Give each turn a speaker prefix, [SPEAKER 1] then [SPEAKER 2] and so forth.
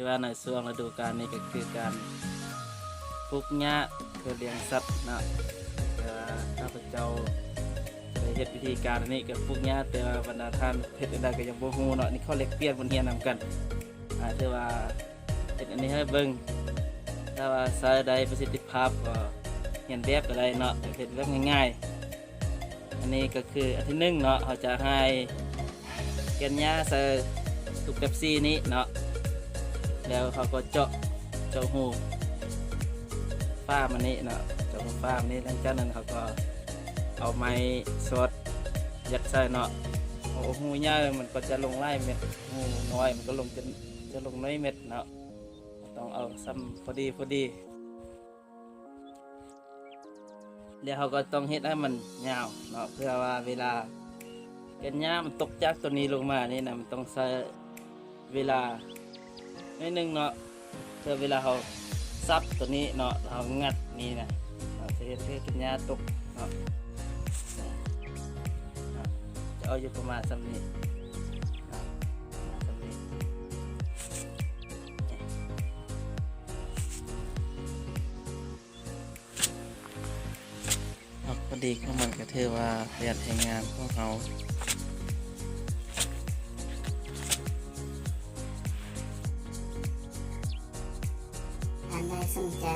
[SPEAKER 1] ที่ว่าในช่วงฤดูกาลนี้ก็คือการปลูกหญ้าเพื่อเลี้ยงสัตว์นะแต่ว่าข้าพเจ้าได้เฮ็ดวิธีการอันนี้กับปลูกหญ้าแต่ว่าบรรดาท่านเฮ็ดอันใดก็ยังบ่ฮู้เนาะนี่เขาเล็กเปลี่ยนบนเฮียนนำกันอ่าถือว่าเฮ็ดอันนี้ให้เบิ่งถ้าว่าใช้ได้ประสิทธิภาพก็เรียนแบบก็ได้เนาะเฮ็ดแบบง่ายๆ อันนี้ก็คืออันที่หนึ่งเนาะเขาจะให้แกนหญ้าใส่ตุกเป๊ปซี่นี้เนาะ แล้วเขาก็เจาะเจาะหูฟ้ามันนี้เนาะเจาะหูฟ้ามันนี้หลังจากนั้นเขาก็เอาไม้สดยัดใส่เนาะโอ้หูหญ้ามันก็จะลงไล่เม็ดหูน้อยมันก็ลงจะจะลงน้อยเม็ดเนาะต้องเอาซ้ำพอดีพอดีแล้วเขาก็ต้องเฮ็ดให้มันยาวเนาะเพื่อว่าเวลาเกันหญ้ามันตกจากตัวนี้ลงมานี่นะมันต้องใช้เวลา นิดนึงเนาะเพื่อเวลาเขาซับตัวนี้เนาะเขางัดนี่นะเราจะเฮ็ดให้เกันหญ้าตกเนาะจะเอาอยู่ประมาณสำนี้เนามาณสำนี้ครับพอดีก็มันก็ถือว่าประหยัดแรงงานของเขา
[SPEAKER 2] ท่านใดสนใจ